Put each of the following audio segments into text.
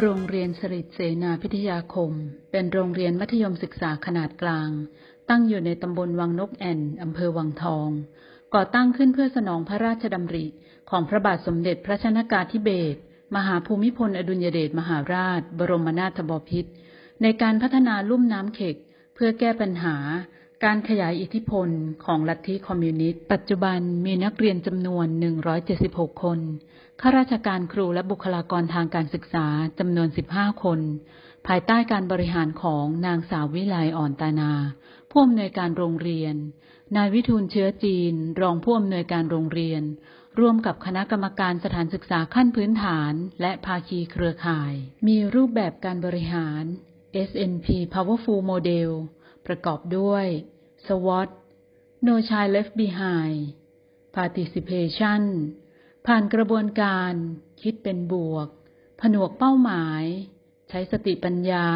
โรงเรียนสริเสนาพิทยาคม เป็นโรงเรียนมัธยมศึกษาขนาดกลาง ตั้งอยู่ในตำบลวังนกแอ่นอำเภอวังทอง ก่อตั้งขึ้นเพื่อสนองพระราชดำริของพระบาทสมเด็จพระชนากาธิเบศรมหาภูมิพลอดุลยเดชมหาราช บรมนาถบพิตรในการพัฒนาลุ่มน้ำเข็ก เพื่อแก้ปัญหา การขยายอิทธิพลของลัทธิคอมมิวนิสต์ ปัจจุบันมีนักเรียนจำนวน 176 คน ข้าราชการครูและบุคลากรทางการศึกษาจำนวน 15 คน ภายใต้การบริหารของนางสาววิไลอ่อนตานา ผู้อำนวยการโรงเรียน นายวิทูลเชื้อจีน รองผู้อำนวยการโรงเรียน ร่วมกับคณะกรรมการสถานศึกษาขั้นพื้นฐาน และภาคีเครือข่าย มีรูปแบบการบริหาร SNP Powerful Model ประกอบด้วย SWOT No Child Left Behind Participation ผ่านกระบวนการ คิดเป็นบวก ผนวกเป้าหมาย ใช้สติปัญญา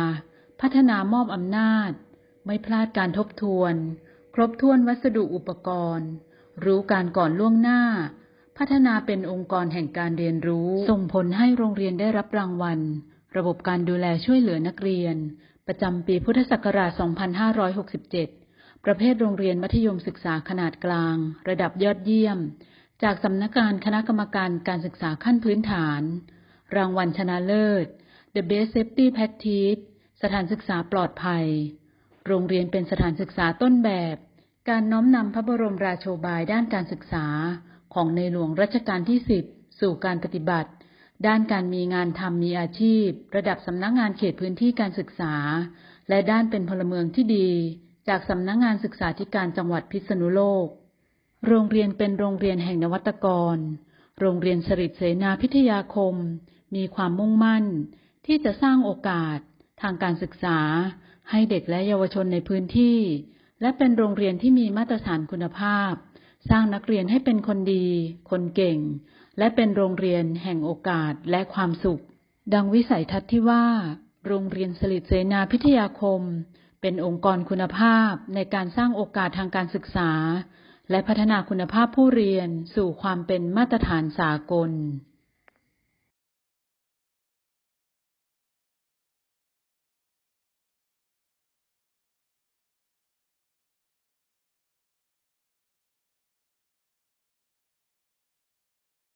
พัฒนามอบอำนาจ ไม่พลาดการทบทวน ครบถ้วนวัสดุอุปกรณ์ รู้การก่อนล่วงหน้า พัฒนาเป็นองค์กรแห่งการเรียนรู้ ส่งผลให้โรงเรียนได้รับรางวัล ระบบการดูแลช่วยเหลือนักเรียน ประจำปีพุทธศักราช 2567 ประเภทโรงเรียนมัธยมศึกษาขนาดกลาง ระดับยอดเยี่ยม จากสำนักงานคณะกรรมการการศึกษาขั้นพื้นฐาน รางวัลชนะเลิศ The Best Safety Practice สถานศึกษาปลอดภัย โรงเรียนเป็นสถานศึกษาต้นแบบ การน้อมนำพระบรมราโชบายด้านการศึกษา ของในหลวงรัชกาลที่ 10 สู่การปฏิบัติ ด้านการมีงานทำมีอาชีพ ระดับสำนักงานเขตพื้นที่การศึกษา และด้านเป็นพลเมืองที่ดี จากสำนักงานศึกษาธิการจังหวัดพิษณุโลก โรงเรียนเป็นโรงเรียนแห่งนวัตกร โรงเรียนสริตเสนาพิทยาคม มีความมุ่งมั่น ที่จะสร้างโอกาส ทางการศึกษา ให้เด็กและเยาวชนในพื้นที่ และเป็นโรงเรียนที่มีมาตรฐานคุณภาพ สร้างนักเรียนให้เป็นคนดี คนเก่ง และเป็นโรงเรียนแห่งโอกาสและความสุข ดังวิสัยทัศน์ที่ว่า โรงเรียนสลิดเสนาพิทยาคม เป็นองค์กรคุณภาพในการสร้างโอกาสทางการศึกษา และพัฒนาคุณภาพผู้เรียนสู่ความเป็นมาตรฐานสากล